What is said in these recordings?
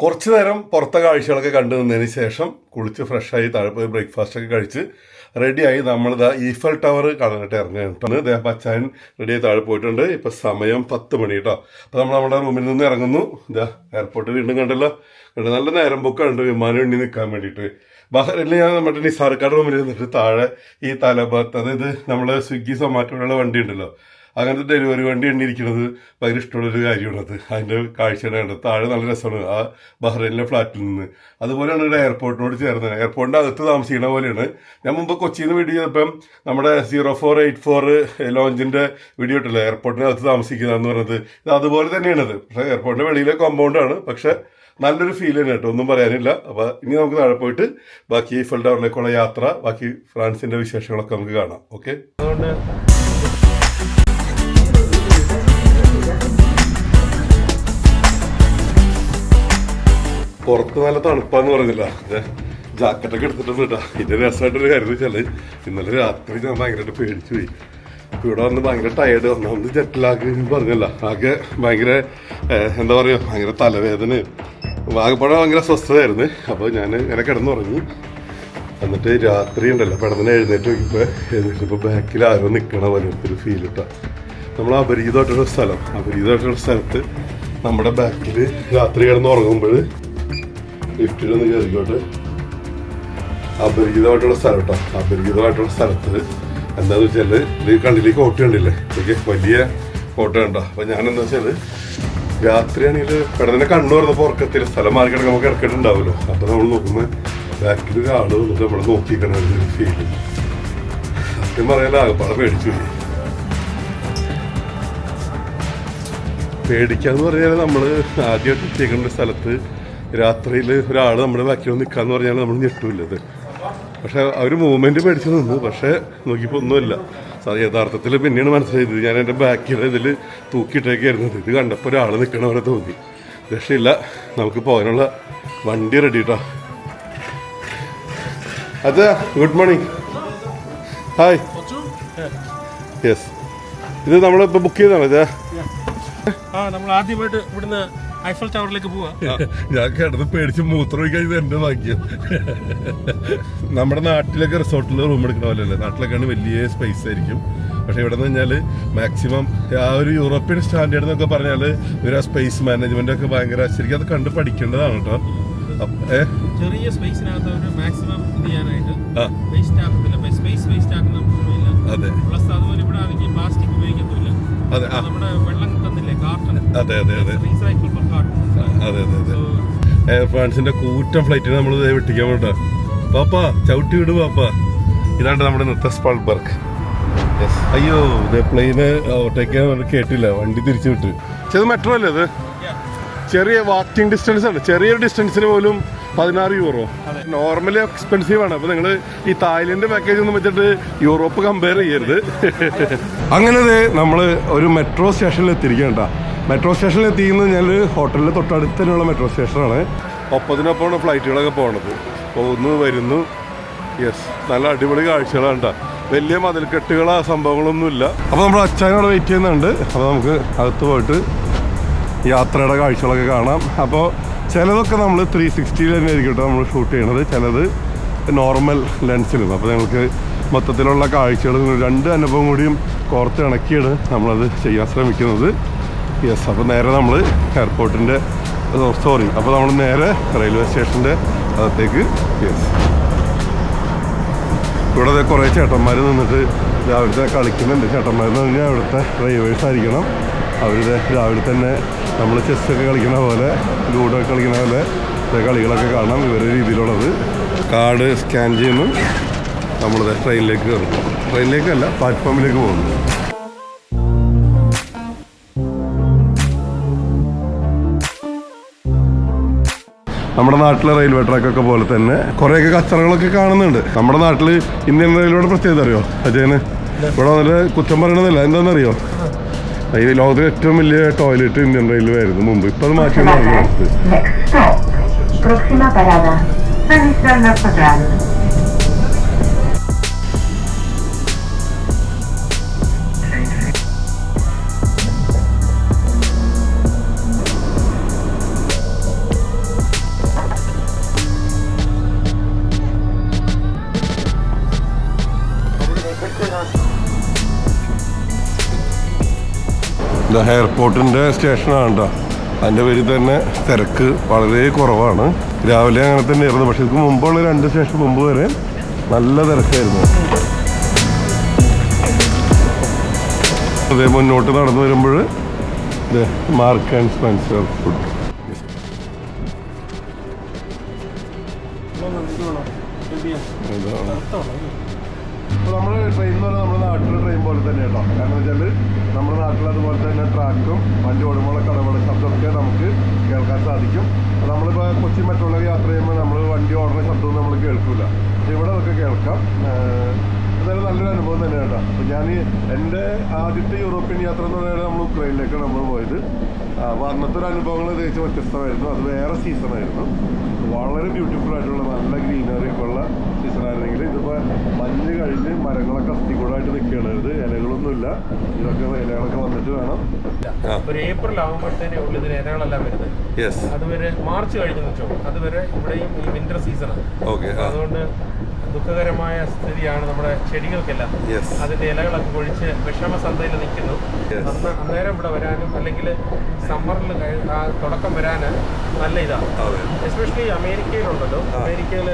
കുറച്ച് നേരം പുറത്തെ കാഴ്ചകളൊക്കെ കണ്ടു നിന്നതിന് ശേഷം കുളിച്ച് ഫ്രഷായി താഴെ ബ്രേക്ക്ഫാസ്റ്റ് ഒക്കെ കഴിച്ച് റെഡിയായി നമ്മളിതാ ഈഫൽ ടവർ കാണാനായിട്ട് അദ്ദേഹം ദേഹ റെഡി റെഡിയായി താഴെ പോയിട്ടുണ്ട്. ഇപ്പൊ സമയം പത്ത് മണി കേട്ടോ. അപ്പൊ നമ്മൾ നമ്മുടെ റൂമിൽ നിന്ന് ഇറങ്ങുന്നു. ഇതാ എയർപോർട്ട് വീണ്ടും കണ്ടല്ലോ. കണ്ടു നല്ല നേരം ബുക്ക് കണ്ടു. വിമാനം എണ്ണി നിൽക്കാൻ വേണ്ടിയിട്ട്. ബഹ്റിനിൽ ഞാൻ നമ്മുടെ നിസാർക്കാട് റൂമിൽ നിന്നിട്ട് താഴെ ഈ തലഭാഗത്ത് അതായത് നമ്മുടെ സ്വിഗ്ഗി സൊമാറ്റോയുള്ള വണ്ടി ഉണ്ടല്ലോ. അങ്ങനത്തെ ഡെലിവറി വണ്ടി എണ്ണിയിരിക്കുന്നത് ഭയങ്കര ഇഷ്ടമുള്ളൊരു കാര്യമാണത്. അതിന്റെ കാഴ്ചയാണ് കണ്ടത്. താഴെ നല്ല രസമാണ്. ആ ബഹ്റൈനിലെ ഫ്ലാറ്റിൽ നിന്ന്. അതുപോലെയാണ് ഇവിടെ എയർപോർട്ടിനോട് ചേർന്നത്. എയർപോർട്ടിന്റെ അകത്ത് താമസിക്കുന്ന പോലെയാണ്. ഞാൻ മുമ്പ് കൊച്ചിയിൽ നിന്ന് വീഡിയോ ചെയ്തപ്പം നമ്മുടെ സീറോ ഫോർ എയ്റ്റ് ഫോർ ലോഞ്ചിന്റെ വീഡിയോ ഇട്ടല്ലോ. എയർപോർട്ടിന്റെ അകത്ത് താമസിക്കുക എന്ന് പറഞ്ഞത്. ഇത് അതുപോലെ തന്നെയാണത്. പക്ഷേ എയർപോർട്ടിന്റെ വെളിയിലെ കോമ്പൗണ്ടാണ് പക്ഷേ നല്ലൊരു ഫീൽ തന്നെ കേട്ടോ. ഒന്നും പറയാനില്ല. അപ്പോൾ ഇനി നമുക്ക് താഴെ പോയിട്ട് ബാക്കി ഈഫൽ ടവറിലേക്കുള്ള യാത്ര ബാക്കി ഫ്രാൻസിന്റെ വിശേഷങ്ങളൊക്കെ നമുക്ക് കാണാം. ഓക്കെ അതുകൊണ്ട് പുറത്ത് നല്ല തണുപ്പാന്ന് പറഞ്ഞില്ല. ജാക്കറ്റൊക്കെ എടുത്തിട്ടുണ്ട് കേട്ടോ. ഇതിന്റെ രസമായിട്ടൊരു കാര്യം വെച്ചാൽ ഇന്നലെ രാത്രി ഞാൻ ഭയങ്കരമായിട്ട് പേടിച്ചു പോയി. ഇവിടെ വന്ന് ഭയങ്കര ടയേർഡ് ഒന്നാമത് ജെറ്റിലാക്കി പറഞ്ഞല്ല. ആകെ ഭയങ്കര എന്താ പറയാ ഭയങ്കര തലവേദന. ആകെപ്പാടെ ഭയങ്കര സ്വസ്ഥതയായിരുന്നു അപ്പോൾ ഞാൻ ഇങ്ങനെ കിടന്നുറങ്ങി. എന്നിട്ട് രാത്രി ഉണ്ടല്ലോ. പെട്ടെന്ന് എഴുന്നേറ്റ് നോക്കിയപ്പോൾ എഴുന്നേറ്റപ്പോൾ ബാക്കിൽ ആരോ നിൽക്കണ ഒരു ഫീൽ ഇട്ടാ. നമ്മൾ അപരീതമായിട്ടുള്ള സ്ഥലം. അപരീതമായിട്ടുള്ള സ്ഥലത്ത് നമ്മുടെ ബാക്കിൽ രാത്രി കിടന്ന് ഉറങ്ങുമ്പോൾ ലിഫ്റ്റിലൊന്ന് കയറിക്കോട്ടെ. അപരിചിതമായിട്ടുള്ള സ്ഥലം കേട്ടോ അപരിചിതമായിട്ടുള്ള സ്ഥലത്ത് എന്താന്ന് വെച്ചാൽ ഇത് കണ്ടില്ലേ കോട്ട കണ്ടില്ലേ? എനിക്ക് വലിയ കോട്ട കണ്ടോ അപ്പൊ ഞാൻ എന്താ വെച്ചാൽ രാത്രിയാണെങ്കിൽ കിടന്നെ കണ്ണു തുറന്നപ്പോ ഉറക്കത്തിൽ സ്ഥലം മാറി കിടക്കാൻ നമുക്ക് കിടക്കിട്ടുണ്ടാവുമല്ലോ അപ്പൊ നമ്മൾ നോക്കുമ്പോൾ ബാക്കിൽ ഒരു ആൾ വന്നിട്ട് നമ്മളെ നോക്കിക്കണം ഫീൽ സത്യം പറയാൻ ആകപ്പാടെ പേടിച്ചു പേടിക്കാന്ന് പറഞ്ഞാൽ നമ്മൾ ആദ്യമായിട്ട് എത്തിയേക്കുന്ന സ്ഥലത്ത് രാത്രിയിൽ ഒരാൾ നമ്മുടെ ബാക്കിൽ നിൽക്കാന്ന് പറഞ്ഞാൽ നമ്മൾ ഞെട്ടൂല്ലത് പക്ഷെ അവർ മൂവ്മെന്റ് പേടിച്ച് നിന്നു. പക്ഷെ നോക്കിയപ്പോൾ ഒന്നുമില്ല. യഥാർത്ഥത്തിൽ പിന്നെയാണ് മനസ്സിലായത്. ഞാൻ എന്റെ ബാക്കിൽ ഇതിൽ തൂക്കിയിട്ടേക്കായിരുന്നത് ഇത്. കണ്ടപ്പോൾ ഒരാൾ നിൽക്കണ പോലെ തോന്നി. രക്ഷയില്ല. നമുക്ക് പോകാനുള്ള വണ്ടി റെഡി കേട്ടോ അതെ ഗുഡ് മോർണിംഗ്. ഹായ്. യെസ്. ഇത് നമ്മളിപ്പോൾ ബുക്ക് ചെയ്താണ് ഇത്? ആ നമ്മൾ ആദ്യമായിട്ട് ഇവിടുന്ന് ഐഫൽ ടവറിലേക്ക് പോവാ. ഞാൻ കിടന്ന് പേടിച്ച് മൂത്രം ഒഴിക്കാൻ എന്റെ ഭാഗ്യം. നമ്മുടെ നാട്ടിലൊക്കെ റിസോർട്ടിൽ റൂം എടുക്കണ പോലെയല്ലേ? നാട്ടിലൊക്കെയാണ് വലിയ സ്പേസ് ആയിരിക്കും. പക്ഷെ ഇവിടെ നിന്ന് കഴിഞ്ഞാൽ മാക്സിമം ആ ഒരു യൂറോപ്യൻ സ്റ്റാൻഡേർഡ് എന്നൊക്കെ പറഞ്ഞാൽ ഇവർ ആ സ്പേസ് മാനേജ്മെന്റ് ഒക്കെ ഭയങ്കര ശരിക്കും അത് കണ്ട് പഠിക്കേണ്ടതാണ് കേട്ടോ. ചെറിയ സ്പേസിനകത്ത് ഒരു മാക്സിമം ഇത് ചെയ്യാനായിട്ട് വേസ്റ്റ് ആക്കുന്നില്ല സ്പേസ് വേസ്റ്റ് ആക്കുന്ന അതെ. പ്ലസ് അതുപോലെ ഇവിടെ പ്ലാസ്റ്റിക് ഉപയോഗിക്കത്തില്ല അതെ നമ്മുടെ വെള്ളം തന്നില്ലേ കാർട്ടൺ അതെ അതെ അതെ. റീസൈക്കിൾ അതെ അതെ എയർ ഫ്രാൻസിന്റെ കൂറ്റം ഫ്ലൈറ്റിന് നമ്മൾ വെട്ടിക്കാൻ വേണ്ട പാപ്പ ചവിട്ടി വിട് പാപ്പ. ഇതാണ് നമ്മുടെ നൃത്ത സ്പാൾബർഗ്. അയ്യോ പ്ലെയിന് ഓവർടേക്കാൻ കേട്ടില്ല. വണ്ടി തിരിച്ചു വിട്ടു. ചെറിയ മെട്രോ അല്ലേ അത്? ചെറിയ വാക്കിംഗ് ഡിസ്റ്റൻസ് ആണ്. ചെറിയൊരു ഡിസ്റ്റൻസിന് പോലും പതിനാറ് യൂറോ നോർമലി എക്സ്പെൻസീവ് ആണ്. അപ്പൊ നിങ്ങൾ ഈ തായ്ലൻഡ് പാക്കേജ് ഒന്നും വെച്ചിട്ട് യൂറോപ്പ് കമ്പയർ ചെയ്യരുത്. അങ്ങനെ നമ്മൾ ഒരു മെട്രോ സ്റ്റേഷനിൽ എത്തിയിരിക്കണ്ട മെട്രോ സ്റ്റേഷനിൽ എത്തിക്കുന്നത് ഞാനൊരു ഹോട്ടലിൽ തൊട്ടടുത്ത് തന്നെയുള്ള മെട്രോ സ്റ്റേഷനാണ്. ഒപ്പത്തിനൊപ്പമാണ് ഫ്ലൈറ്റുകളൊക്കെ പോണത്. പോകുന്നു വരുന്നു. യെസ് നല്ല അടിപൊളി കാഴ്ചകളാണ്. വലിയ മതിൽക്കെട്ടുകളോ സംഭവങ്ങളൊന്നുമില്ല. അപ്പോൾ നമ്മൾ അച്ഛനോട് വെയിറ്റ് ചെയ്യുന്നുണ്ട്. അപ്പോൾ നമുക്ക് അകത്ത് പോയിട്ട് യാത്രയുടെ കാഴ്ചകളൊക്കെ കാണാം. അപ്പോൾ ചിലതൊക്കെ നമ്മൾ ത്രീ സിക്സ്റ്റിയിൽ തന്നെ ആയിരിക്കും കേട്ടോ നമ്മൾ ഷൂട്ട് ചെയ്യണത്. ചിലത് നോർമൽ ലെൻസിലും അപ്പോൾ ഞങ്ങൾക്ക് മൊത്തത്തിലുള്ള കാഴ്ചകൾ രണ്ട് അനുഭവം കൂടിയും കോർത്ത് ഇണക്കിയാണ് നമ്മളത് ചെയ്യാൻ ശ്രമിക്കുന്നത്. യെസ് അപ്പോൾ നേരെ നമ്മൾ എയർപോർട്ടിന്റെ സോറി അപ്പോൾ നമ്മൾ നേരെ റെയിൽവേ സ്റ്റേഷന്റെ അകത്തേക്ക് യെസ് ഇവിടെ കുറേ ചേട്ടന്മാർ നിന്നിട്ട് രാവിലത്തെ കളിക്കുന്നുണ്ട്. ചേട്ടന്മാർ എന്ന് പറഞ്ഞാൽ അവിടുത്തെ ഡ്രൈവേഴ്സ് ആയിരിക്കണം. അവരുടെ രാവിലെ തന്നെ നമ്മൾ ചെസ്സൊക്കെ കളിക്കുന്ന പോലെ ലൂഡോ കളിക്കുന്ന പോലെ കളികളൊക്കെ കാണാം ഇവരുടെ രീതിയിലുള്ളത്. കാർഡ് സ്കാൻ ചെയ്യുന്നു. നമ്മളിത് ട്രെയിനിലേക്ക് കയറുന്നു. ട്രെയിനിലേക്കല്ല പ്ലാറ്റ്ഫോമിലേക്ക് പോകുന്നു. നമ്മുടെ നാട്ടിലെ റെയിൽവേ ട്രാക്കൊക്കെ പോലെ തന്നെ കുറേയൊക്കെ കച്ചറകളൊക്കെ കാണുന്നുണ്ട്. നമ്മുടെ നാട്ടിൽ ഇന്ത്യൻ റെയിൽവേയുടെ പ്രത്യേകത അറിയോ? അജയന്? ഇവിടെ വന്നിട്ട് കുറ്റം പറയണമെന്നില്ല എന്താണെന്നറിയോ? ഈ ലോകത്തിലെ ഏറ്റവും വലിയ ടോയ്ലറ്റ് ഇന്ത്യൻ റെയിൽവേ ആയിരുന്നു മുമ്പ്. ഇപ്പൊ അത് മാറ്റി നടക്കുന്നത് ഇത് എയർപോർട്ടിന്റെ സ്റ്റേഷനാണ് കേട്ടോ അതിന്റെ പേരിൽ തന്നെ തിരക്ക് വളരെ കുറവാണ്. രാവിലെ അങ്ങനെ തന്നെ തന്നെയായിരുന്നു പക്ഷെ ഇതിന് മുമ്പുള്ള രണ്ട് സ്റ്റേഷൻ മുമ്പ് വരെ നല്ല തിരക്കായിരുന്നു. അതേ മുന്നോട്ട് നടന്നു വരുമ്പോൾ മാർക്ക് ആൻഡ് സ്പെൻസർ ഫുഡ്. അപ്പോൾ നമ്മൾ ട്രെയിൻ എന്ന് പറഞ്ഞാൽ നമ്മുടെ നാട്ടിലെ ട്രെയിൻ പോലെ തന്നെ കേട്ടോ. കാരണം വെച്ചാൽ നമ്മുടെ നാട്ടിൽ അതുപോലെ തന്നെ ട്രാക്കും വണ്ടി ഓടുമ്പോഴുള്ള കടവള ശബ്ദമൊക്കെ നമുക്ക് കേൾക്കാൻ സാധിക്കും. നമ്മളിപ്പോൾ കൊച്ചി മെട്രോയിലൊക്കെ യാത്ര ചെയ്യുമ്പോൾ നമ്മൾ വണ്ടി ഓടുന്ന ശബ്ദമൊന്നും നമ്മൾ കേൾക്കില്ല ഇവിടെ അതൊക്കെ കേൾക്കാം. അതായത് നല്ലൊരു അനുഭവം തന്നെ കേട്ടോ. അപ്പോൾ ഞാൻ എന്റെ ആദ്യത്തെ യൂറോപ്യൻ യാത്ര എന്ന് പറയുന്നത് നമ്മൾ ഉക്രൈനിലേക്കാണ് നമ്മൾ പോയത്. അപ്പോൾ അന്നത്തെ ഒരു അനുഭവങ്ങൾ തികച്ചും വ്യത്യസ്തമായിരുന്നു. അത് വേറെ സീസണായിരുന്നു വളരെ ബ്യൂട്ടിഫുൾ ആയിട്ടുള്ള നല്ല ഗ്രീനറി ഒക്കെ ഉള്ള സീസണായിരുന്നെങ്കിൽ ഇതിപ്പോൾ മഞ്ഞ് കഴിഞ്ഞ് മരങ്ങളൊക്കെ അസ്ഥികൂടായിട്ട് നിൽക്കുകയാണ്. ഇത് ഇലകളൊന്നുമില്ല. ഇതൊക്കെ ഇലകളൊക്കെ വന്നിട്ട് വേണം. ഒരു ഏപ്രിൽ ആകുമ്പോഴത്തേനെ ഉള്ളിൽ ഇതിന് ഇലകളെല്ലാം വരുന്നത്. യെസ് അതുവരെ മാർച്ച് കഴിഞ്ഞു വെച്ചോ. അതുവരെ ഇവിടെയും ഈ വിന്റർ സീസണാണ് ഓക്കെ അതുകൊണ്ട് ദുഃഖകരമായ സ്ഥിതിയാണ് നമ്മുടെ ചെടികൾക്കെല്ലാം. അതിന്റെ ഇലകളൊക്കെ പൊഴിച്ച് വിഷമസന്ധയിൽ നിൽക്കുന്നു. അന്ന് അന്നേരം ഇവിടെ വരാനും അല്ലെങ്കിൽ സമ്മറിൽ ആ തുടക്കം വരാൻ നല്ല ഇതാണ് എസ്പെഷ്യലി അമേരിക്കയിലുണ്ടല്ലോ. അമേരിക്കയിൽ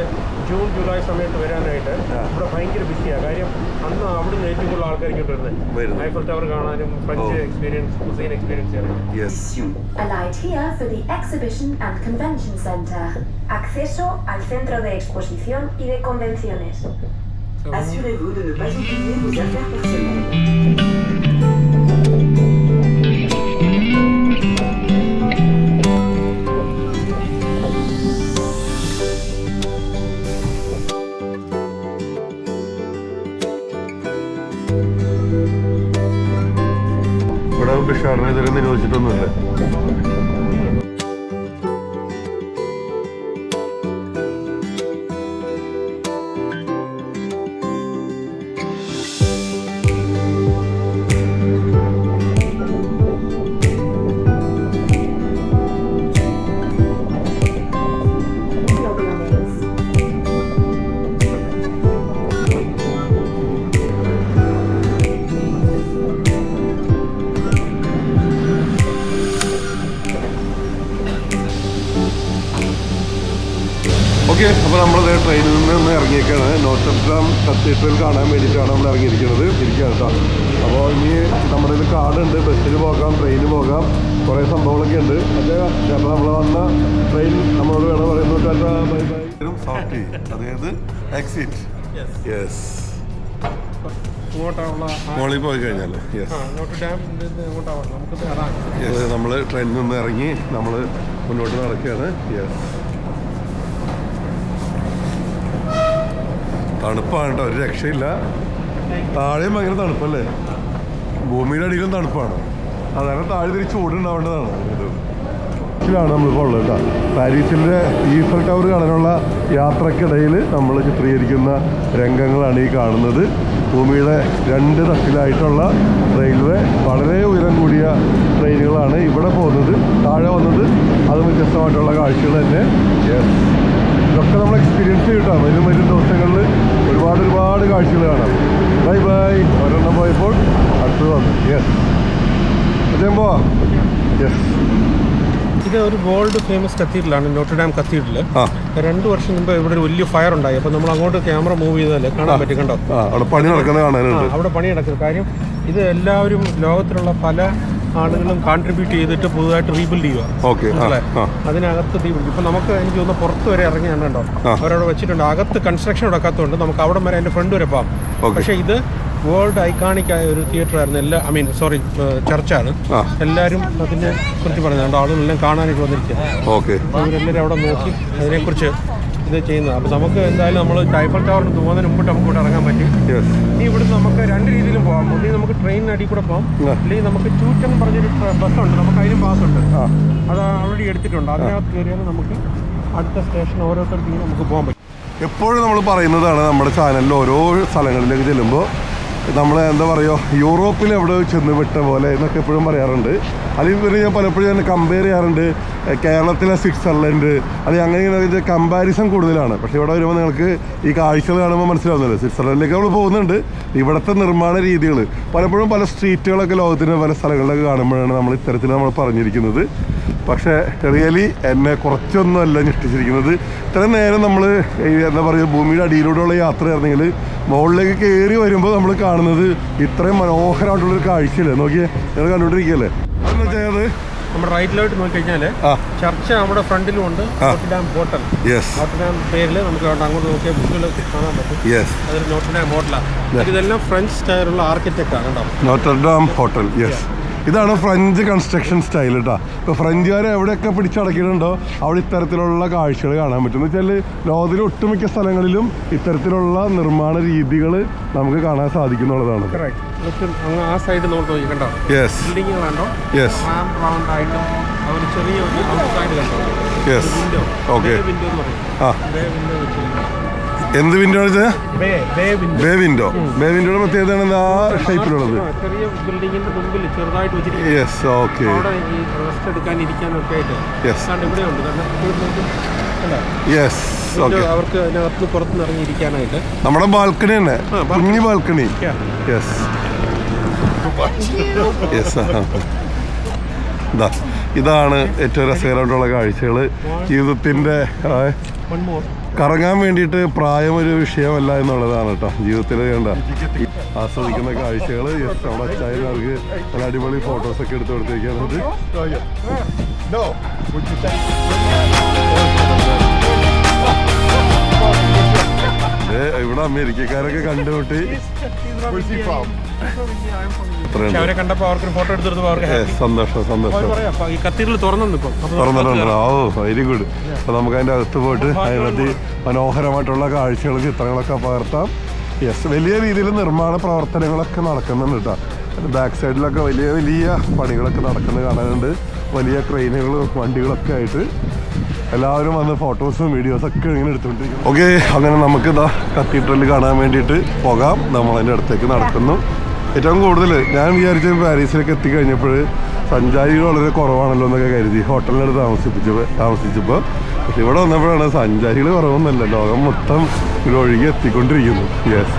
ജൂൺ ജൂലൈ സമയത്ത് വരാനായിട്ട്. ഇവിടെ ഭയങ്കര ബിസിയാണ് കാര്യം അന്ന് അവിടുന്ന് ഏറ്റവും കൂടുതൽ ആൾക്കാർ ഇങ്ങോട്ട് വരുന്നത്. ഐഫൽ ടവർ കാണാനും ഫ്രഞ്ച് എക്സ്പീരിയൻസ് ഹുസൈൻ എക്സ്പീരിയൻസ് ചെയ്യാനും. Acceso al centro de exposición y de convenciones. Assurez-vous de ne pas oublier vos affaires personnelles. ഇവിടെ ബിഷാറിനെ ഇതുവരെ നിരോധിച്ചിട്ടൊന്നുമില്ല ഓക്കെ അപ്പോൾ നമ്മൾ ട്രെയിനിൽ നിന്ന് ഒന്ന് ഇറങ്ങിയേക്കാണ്. നോർത്തബ്രാം കത്തീഡ്രൽ കാണാൻ വേണ്ടിയിട്ടാണ് നമ്മൾ ഇറങ്ങിയിരിക്കുന്നത്. ഇരിക്കുകയാണ് കേട്ടോ അപ്പോൾ ഇനി നമ്മുടെ ഇതിൽ കാർഡുണ്ട് ബസ്സിൽ പോകാം ട്രെയിനിൽ പോകാം. കുറേ സംഭവങ്ങളൊക്കെ ഉണ്ട്. പക്ഷേ അപ്പോൾ നമ്മൾ വന്ന ട്രെയിൻ നമ്മളോട് വേണം പറയുന്നു ടാറ്റാ ബൈ ബൈ സോഫ്റ്റ് അതായത് എക്സിറ്റ് യെസ് മോളിൽ പോയി കഴിഞ്ഞാൽ. നമ്മൾ ട്രെയിനിൽ നിന്ന് ഇറങ്ങി നമ്മൾ മുന്നോട്ട് നടക്കുകയാണ്. യെസ് തണുപ്പാണ് കേട്ടോ ഒരു രക്ഷയില്ല. താഴെയും ഭയങ്കര തണുപ്പല്ലേ? ഭൂമിയുടെ അടിയിലും തണുപ്പാണ്. അതാണ് താഴെ തിരി ചൂടുണ്ടാവേണ്ടതാണ് ാണ് നമ്മളിപ്പോൾ ഉള്ളത് കേട്ടോ. പാരീസിന്റെ ഈഫൽ ടവർ കാണാനുള്ള യാത്രക്കിടയിൽ നമ്മൾ ചിത്രീകരിക്കുന്ന രംഗങ്ങളാണ് ഈ കാണുന്നത്. ഭൂമിയുടെ രണ്ട് തട്ടിലായിട്ടുള്ള റെയിൽവേ വളരെ ഉയരം കൂടിയ ട്രെയിനുകളാണ് ഇവിടെ പോകുന്നത്. താഴെ വന്നത് അത് വ്യത്യസ്തമായിട്ടുള്ള കാഴ്ചകൾ തന്നെ. ഇതൊക്കെ നമ്മൾ എക്സ്പീരിയൻസ് ചെയ്യട്ടോ വരും വരും ദിവസങ്ങളിൽ ഒരുപാട് ഒരുപാട് കാഴ്ചകൾ കാണാം. Bye bye. ഒരെണ്ണം പോയപ്പോൾ അടുത്തത് വന്നു. യെസ് അതെമ്പോ യെസ് ഇത് ഒരു വേൾഡ് ഫേമസ് കത്തീഡ്രലാണ് നോട്ടർഡാം കത്തീഡ്രൽ രണ്ടു വർഷം മുമ്പ് ഇവിടെ ഒരു വലിയ ഫയർ ഉണ്ടായി. അപ്പോൾ നമ്മൾ അങ്ങോട്ട് ക്യാമറ മൂവ് ചെയ്താലേ കാണാൻ പറ്റും കണ്ടോ? അവിടെ പണി നടക്കുന്നത് കാണാനുണ്ട്. അവിടെ പണി നടക്കുന്നത് കാര്യം ഇത് എല്ലാവരും ലോകത്തിലുള്ള പല ആളുകളും കോൺട്രിബ്യൂട്ട് ചെയ്തിട്ട് പുതുതായിട്ട് റീബിൽഡ് ചെയ്യുക ഓക്കെ? അതിനകത്ത് റീബിൽഡ് ഇപ്പൊ നമുക്ക് എനിക്ക് തോന്നുന്നു പുറത്ത് വരെ ഇറങ്ങി കണ്ടോ. അവരവിടെ വെച്ചിട്ടുണ്ട്. അകത്ത് കൺസ്ട്രക്ഷൻ നടക്കാത്തതുകൊണ്ട് നമുക്ക് അവിടെ വരെ അതിന്റെ ഫ്രണ്ട് വരെ പോകാം പക്ഷെ ഇത് വേൾഡ് ഐക്കാണിക് ആയ ഒരു തിയേറ്റർ ആയിരുന്നു. എല്ലാ ഐ മീൻ സോറി ചർച്ചാണ്. എല്ലാവരും അതിനെ കുറിച്ച് പറയുന്നുണ്ട് ആളുകളെല്ലാം കാണാനായിട്ട് വന്നിരിക്കുക ഓക്കെ അവരെല്ലാവരും അവിടെ നോക്കി അതിനെക്കുറിച്ച് ഇത് ചെയ്യുന്നത്. അപ്പോൾ നമുക്ക് എന്തായാലും നമ്മൾ ടൈഫൽ ടവറിന് പോകുന്നതിന് മുമ്പ് നമുക്ക് ഇവിടെ ഇറങ്ങാൻ പറ്റും. ഇനി ഇവിടുന്ന് നമുക്ക് രണ്ട് രീതിയിലും പോകാം ഒന്നിൽ നമുക്ക് ട്രെയിനിന് അടി കൂടെ പോകാം. അല്ലെങ്കിൽ നമുക്ക് ചൂറ്റൻ പറഞ്ഞൊരു ബസ്സുണ്ട് നമുക്ക് അതിനും പാസ് ഉണ്ട്. അത് ഓൾറെഡി എടുത്തിട്ടുണ്ട്. അതിനകത്ത് കയറിയാൽ നമുക്ക് അടുത്ത സ്റ്റേഷൻ ഓരോരുത്തർക്കും നമുക്ക് പോകാൻ പറ്റും. എപ്പോഴും നമ്മൾ പറയുന്നതാണ് നമ്മുടെ ചാനലിൽ ഓരോ സ്ഥലങ്ങളിലേക്ക് ചെല്ലുമ്പോൾ നമ്മൾ എന്താ പറയുക യൂറോപ്പിൽ എവിടെ ചെന്ന് വിട്ട പോലെ എന്നൊക്കെ എപ്പോഴും പറയാറുണ്ട്. അതിൽ ഞാൻ പലപ്പോഴും ഞാൻ കമ്പയർ ചെയ്യാറുണ്ട്. കേരളത്തിലെ സ്വിറ്റ്സർലൻഡ് അത് അങ്ങനെ ഇങ്ങനെ കമ്പാരിസൺ കൂടുതലാണ്. പക്ഷേ ഇവിടെ വരുമ്പോൾ നിങ്ങൾക്ക് ഈ കാഴ്ചകൾ കാണുമ്പോൾ മനസ്സിലാവുന്നില്ല സ്വിറ്റ്സർലൻഡിലേക്ക് നമ്മൾ പോകുന്നുണ്ട്. ഇവിടുത്തെ നിർമ്മാണ രീതികൾ പലപ്പോഴും പല സ്ട്രീറ്റുകളൊക്കെ ലോകത്തിന്റെ പല സ്ഥലങ്ങളിലൊക്കെ കാണുമ്പോഴാണ് നമ്മൾ ഇത്തരത്തിൽ നമ്മൾ പറഞ്ഞിരിക്കുന്നത്. പക്ഷേ റിയലി എന്നെ കുറച്ചൊന്നുമല്ല ഞെട്ടിച്ചിരിക്കുന്നത്. ഇത്ര നേരം നമ്മൾ എന്താ പറയുക ഭൂമിയുടെ അടിയിലൂടെയുള്ള യാത്രയായിരുന്നെങ്കിൽ മുകളിലേക്ക് കയറി വരുമ്പോൾ നമ്മൾ കാണുന്നത് ഇത്രയും മനോഹരമായിട്ടുള്ളൊരു കാഴ്ചയല്ലേ? നോക്കിയേ നിങ്ങൾ കണ്ടുകൊണ്ടിരിക്കുകയല്ലേ? എന്ന് വെച്ചാൽ നമ്മുടെ റൈറ്റിലോട്ട് നോക്കിക്കഴിഞ്ഞാൽ ചർച്ച നമ്മുടെ ഫ്രണ്ടിലും ഉണ്ട് നോട്ടിഡാം ഹോട്ടൽ. യെസ് നോട്ടിഡാം പേരിൽ നമുക്ക് അങ്ങോട്ട് നോക്കിയാൽ ബുക്കുകൾ കാണാൻ പറ്റും. അതൊരു നോട്ടിഡാം ഹോട്ടലാണ് ഇതെല്ലാം ഫ്രഞ്ച് സ്റ്റൈലുള്ള ആർക്കിടെക്റ്റ് ആണ് കേട്ടോ നോട്ടർഡാം ഹോട്ടൽ യെസ് ഇതാണ് ഫ്രഞ്ച് കൺസ്ട്രക്ഷൻ സ്റ്റൈൽ കേട്ടോ ഇപ്പോൾ ഫ്രഞ്ചുകാർ എവിടെയൊക്കെ പിടിച്ചടക്കിയിട്ടുണ്ടോ അവിടെ ഇത്തരത്തിലുള്ള കാഴ്ചകൾ കാണാൻ പറ്റും. എന്ന് വെച്ചാൽ ലോകത്തിലെ ഒട്ടുമിക്ക സ്ഥലങ്ങളിലും ഇത്തരത്തിലുള്ള നിർമ്മാണ രീതികൾ നമുക്ക് കാണാൻ സാധിക്കുന്നുള്ളതാണ്. ആ സൈഡ് നോക്കി യെസ് ബിൽഡിംഗ് കണ്ടോ? യെസ് റൗണ്ട് ആയിട്ടും ഒരു ചെറിയ ഒരു ഔട്ട് കണ്ടോ? യെസ് ഓക്കെ വിൻഡോ എന്ന് പറയും. ആ. വിൻഡോ എന്ത് വിൻഡോ ഇത്? ബേ വിൻഡോ ബേ വിൻഡോ വിൻഡോയുടെ പ്രത്യേകതയാണ് ആ ഷേപ്പിലുള്ളത് യെസ് ഓക്കെ യെസ് അവർക്ക് അതിനകത്ത് പുറത്തുനിന്ന് ഇറങ്ങി നമ്മുടെ ബാൽക്കണി തന്നെ. കുഞ്ഞു ബാൽക്കണി യെസ് യെസ് ഇതാ ഇതാണ് ഏറ്റവും രസകരമായിട്ടുള്ള കാഴ്ചകൾ ജീവിതത്തിന്റെ. കറങ്ങാൻ വേണ്ടിയിട്ട് പ്രായം ഒരു വിഷയമല്ല എന്നുള്ളതാണ് കേട്ടോ. ജീവിതത്തിൽ കണ്ട ആസ്വദിക്കുന്ന കാഴ്ചകൾ യെസ് നമ്മുടെ അച്ചായന്മാർക്ക് നല്ല അടിപൊളി ഫോട്ടോസൊക്കെ എടുത്ത് കൊടുത്തേക്കാണത് ദേ, ഇവിടെ അമേരിക്കക്കാരൊക്കെ കണ്ടുമുട്ടി. പക്ഷെ അവരെ കണ്ടപ്പോ അവർക്ക് ഫോട്ടോ എടുത്തെടുത്തപ്പോ അവർക്ക് സന്തോഷം സന്തോഷം. പറയാം "അപ്പൊ ഈ കത്തീഡ്രൽ തുറന്നു ഇപ്പം. തുറന്നിട്ടുണ്ട്. ഓ വെരി ഗുഡ് അപ്പോൾ നമുക്ക് അതിന്റെ അകത്ത് പോയിട്ട് അതിനകത്ത് മനോഹരമായിട്ടുള്ള കാഴ്ചകൾ ചിത്രങ്ങളൊക്കെ പകർത്താം. യെസ് വലിയ രീതിയിൽ നിർമ്മാണ പ്രവർത്തനങ്ങളൊക്കെ നടക്കുന്നുണ്ട് കേട്ടോ ബാക്ക് സൈഡിലൊക്കെ വലിയ വലിയ പണികളൊക്കെ നടക്കുന്നത് കാണാനുണ്ട്. വലിയ ട്രെയിനുകളും വണ്ടികളൊക്കെ ആയിട്ട്. എല്ലാവരും വന്ന് ഫോട്ടോസും വീഡിയോസും ഒക്കെ ഇങ്ങനെ എടുത്തുകൊണ്ടിരിക്കും ഓക്കെ അങ്ങനെ നമുക്ക് ഇതാ കത്തീഡ്രൽ കാണാൻ വേണ്ടിയിട്ട് പോകാം. നമ്മളതിന്റെ അടുത്തേക്ക് നടക്കുന്നു. ഏറ്റവും കൂടുതൽ ഞാൻ വിചാരിച്ച പാരീസിലേക്ക് എത്തിക്കഴിഞ്ഞപ്പോൾ സഞ്ചാരികൾ വളരെ കുറവാണല്ലോ എന്നൊക്കെ കരുതി ഹോട്ടലിനടുത്ത് താമസിപ്പിച്ചപ്പോൾ താമസിച്ചപ്പോൾ പക്ഷെ ഇവിടെ വന്നപ്പോഴാണ് സഞ്ചാരികൾ കുറവൊന്നുമല്ല. ലോകം മൊത്തം ഒഴുകി എത്തിക്കൊണ്ടിരിക്കുന്നു. യെസ്